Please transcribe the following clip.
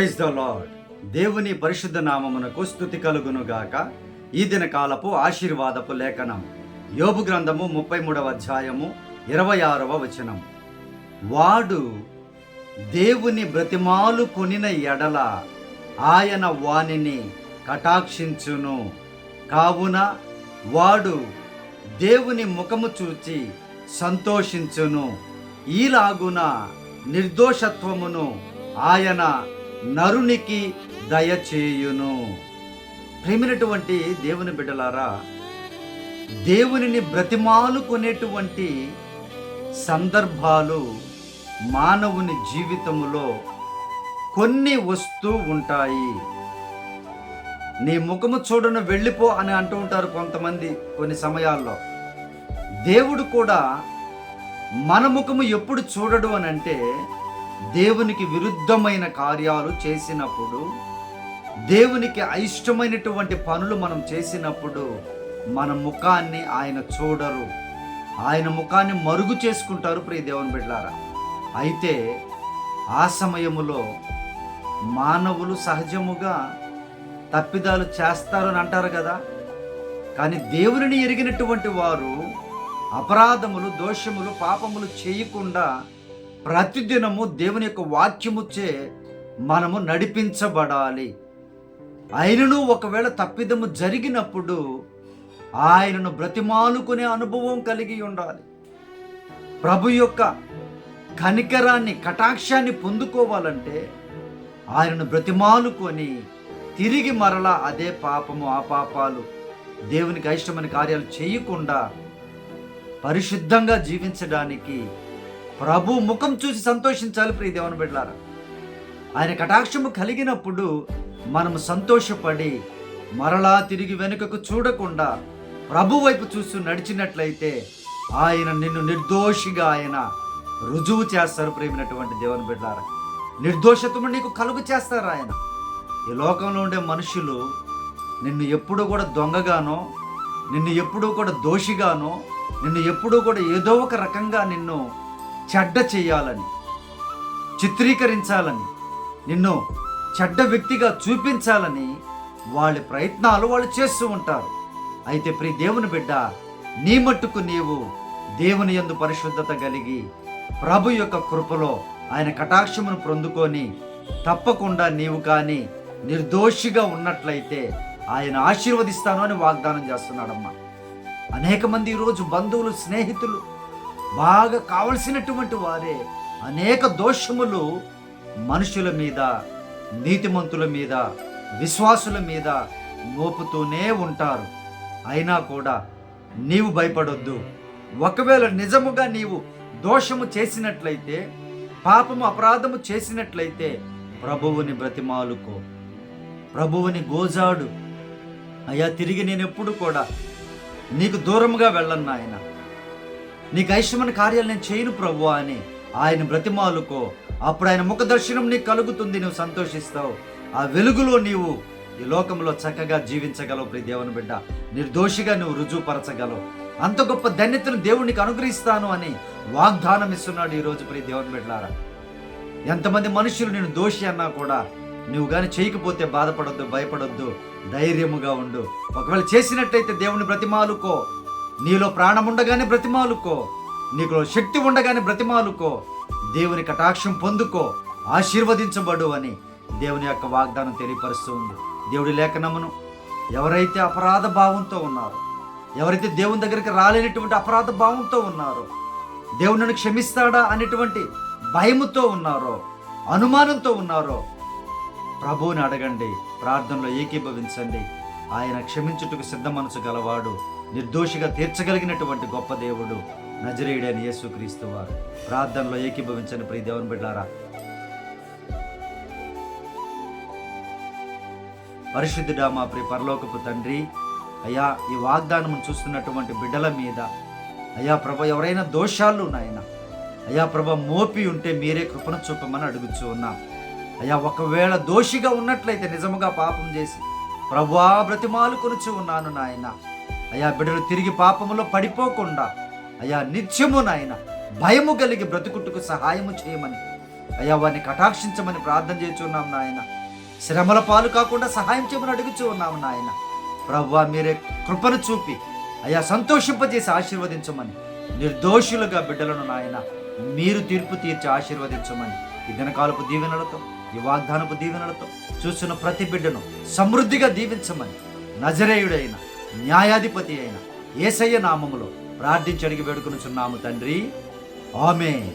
Praise the lord దేవుని పరిశుద్ధ నామమునకు స్థుతి కలుగును గాక ఈ దిన కాలపు ఆశీర్వాదపు లేఖనం. యోబు గ్రంథము ముప్పై మూడవ అధ్యాయము ఇరవై ఆరవ వచనం. వాడు దేవుని బ్రతిమాలు కొనిన ఎడల ఆయన వానిని కటాక్షించును. కావున వాడు దేవుని ముఖము చూచి సంతోషించును. ఈలాగున నిర్దోషత్వమును ఆయన నరునికి దయచేయును ప్రేమినటువంటి దేవుని బిడ్డలారా దేవునిని బ్రతిమాలుకునేటువంటి సందర్భాలు మానవుని జీవితములో కొన్ని వస్తూ ఉంటాయి. నీ ముఖము చూడను వెళ్ళిపో అని అంటూ ఉంటారు కొంతమంది కొన్ని సమయాల్లో. దేవుడు కూడా మన ముఖము ఎప్పుడు చూడడు అని అంటే దేవునికి విరుద్ధమైన కార్యాలు చేసినప్పుడు దేవునికి అయిష్టమైనటువంటి పనులు మనం చేసినప్పుడు మన ముఖాన్ని ఆయన చూడరు. ఆయన ముఖాన్ని మరుగు చేసుకుంటారు ప్రియ దేవుని బిడ్డారా అయితే ఆ సమయములో మానవులు సహజముగా తప్పిదాలు చేస్తారు అని అంటారు కదా. కానీ దేవునిని ఎరిగినటువంటి వారు అపరాధములు దోషములు పాపములు చేయకుండా ప్రతిదినము దేవుని యొక్క వాక్యముచే మనము నడిపించబడాలి. ఆయనను ఒకవేళ తప్పిదము జరిగినప్పుడు ఆయనను బ్రతిమాలుకునే అనుభవం కలిగి ఉండాలి. ప్రభు యొక్క కనికరాన్ని కటాక్షాన్ని పొందుకోవాలంటే ఆయనను బ్రతిమాలుకొని తిరిగి మరలా అదే పాపము ఆ పాపాలు దేవునికి అయిష్టమైన కార్యాలు చేయకుండా పరిశుద్ధంగా జీవించడానికి ప్రభు ముఖం చూసి సంతోషించాలి ప్రియ దేవుని బిడ్డారా ఆయన కటాక్షము కలిగినప్పుడు మనం సంతోషపడి మరలా తిరిగి వెనుకకు చూడకుండా ప్రభు వైపు చూస్తూ నడిచినట్లయితే ఆయన నిన్ను నిర్దోషిగా ఆయన రుజువు చేస్తారు ప్రేమినటువంటి దేవుని బిడ్డారా నిర్దోషత్వము నీకు కలుగు చేస్తారు ఆయన. ఈ లోకంలో ఉండే మనుషులు నిన్ను ఎప్పుడూ కూడా దొంగగానో నిన్ను ఎప్పుడూ కూడా దోషిగానో నిన్ను ఎప్పుడూ కూడా ఏదో ఒక రకంగా నిన్ను చెడ్డ చేయాలని చిత్రీకరించాలని నిన్ను చెడ్డ వ్యక్తిగా చూపించాలని వాళ్ళ ప్రయత్నాలు వాళ్ళు చేస్తూ ఉంటారు. అయితే ప్రి దేవుని బిడ్డ నీ మట్టుకు నీవు దేవుని యందు పరిశుద్ధత కలిగి ప్రభు యొక్క కృపలో ఆయన కటాక్షమును పొందుకొని తప్పకుండా నీవు కానీ నిర్దోషిగా ఉన్నట్లయితే ఆయన ఆశీర్వదిస్తాను అని వాగ్దానం చేస్తున్నాడమ్మా. అనేక మంది ఈరోజు బంధువులు స్నేహితులు బాగా కావలసినటువంటి వారే అనేక దోషములు మనుషుల మీద నీతిమంతుల మీద విశ్వాసుల మీద మోపుతూనే ఉంటారు. అయినా కూడా నీవు భయపడొద్దు. ఒకవేళ నిజముగా నీవు దోషము చేసినట్లయితే పాపము అపరాధము చేసినట్లయితే ప్రభువుని బ్రతిమాలుకో. ప్రభువుని గోజాడు. అయ్యా తిరిగి నేను ఎప్పుడు కూడా నీకు దూరముగా వెళ్ళను ఆయన నీకు ఐశ్వమైన కార్యాలు నేను చేయను ప్రభు అని ఆయన బ్రతిమాలుకో. అప్పుడు ఆయన ముఖ దర్శనం నీకు కలుగుతుంది నువ్వు సంతోషిస్తావు. ఆ వెలుగులో నీవు ఈ లోకంలో చక్కగా జీవించగలవు ప్రియ దేవుని బిడ్డ. నిర్దోషిగా నువ్వు రుజువుపరచగలవు. అంత గొప్ప ధన్యతను దేవునికి అనుగ్రహిస్తాను అని వాగ్దానం ఇస్తున్నాడు ఈరోజు ప్రియ దేవుని బిడ్డారా ఎంతమంది మనుషులు నేను దోషి అన్నా కూడా నువ్వు కానీ చేయకపోతే బాధపడొద్దు భయపడొద్దు ధైర్యముగా ఉండు. ఒకవేళ చేసినట్టయితే దేవుని బ్రతిమాలుకో. నీలో ప్రాణం ఉండగానే బ్రతిమాలుకో. నీకులో శక్తి ఉండగానే బ్రతిమాలుకో. దేవుని కటాక్షం పొందుకో. ఆశీర్వదించబడు అని దేవుని యొక్క వాగ్దానం తెలియపరుస్తూ ఉంది. దేవుడి లేఖనమును ఎవరైతే అపరాధ భావంతో ఉన్నారో ఎవరైతే దేవుని దగ్గరికి రాలేనటువంటి అపరాధ భావంతో ఉన్నారో దేవుడు నన్ను క్షమిస్తాడా అనేటువంటి భయముతో ఉన్నారో అనుమానంతో ఉన్నారో ప్రభువుని అడగండి ప్రార్థనలో ఏకీభవించండి. ఆయన క్షమించుటకు సిద్ధ మనసు గలవాడు నిర్దోషిగా తీర్చగలిగినటువంటి గొప్ప దేవుడు నజరేయుడైన యేసుక్రీస్తు వారు. ప్రార్థనలో ఏకీభవించని ప్రియ దేవుని బిడ్డారా పరిశుద్ధుడా మా ప్రియ పరలోకపు తండ్రి అయ్యా ఈ వాగ్దానం చూస్తున్నటువంటి బిడ్డల మీద అయ్యా ప్రభ ఎవరైనా దోషాలు నాయన అయ్యా ప్రభ మోపి ఉంటే మీరే కృపణ చూపమని అడుగుచూ ఉన్నాం. అయ్యా ఒకవేళ దోషిగా ఉన్నట్లయితే నిజముగా పాపం చేసి ప్రభా బ్రతిమాలు కొనుచు ఉన్నాను నాయన. అయ్యా బిడ్డలు తిరిగి పాపములో పడిపోకుండా అయ్యా నిత్యము నాయన భయము కలిగి బ్రతుకుట్టుకు సహాయము చేయమని అయ్యా వారిని కటాక్షించమని ప్రార్థన చేస్తున్నాం నాయన. శ్రమల పాలు కాకుండా సహాయం చేయమని అడుగుచూ ఉన్నాము నాయన. ప్రవ్వా మీరే కృపను చూపి అయ్యా సంతోషింపజేసి ఆశీర్వదించమని నిర్దోషులుగా బిడ్డలను నాయన మీరు తీర్పు తీర్చి ఆశీర్వదించమని ఈ దినకాలపు దీవెనలతో ఈ వాగ్దానపు దీవెనలతో చూస్తున్న ప్రతి బిడ్డను సమృద్ధిగా దీవించమని నజరేయుడైన న్యాయాధిపతి అయిన ఏసయ్య నామములో ప్రార్థించడిగి వేడుకొనుచున్నాము తండ్రి. ఆమె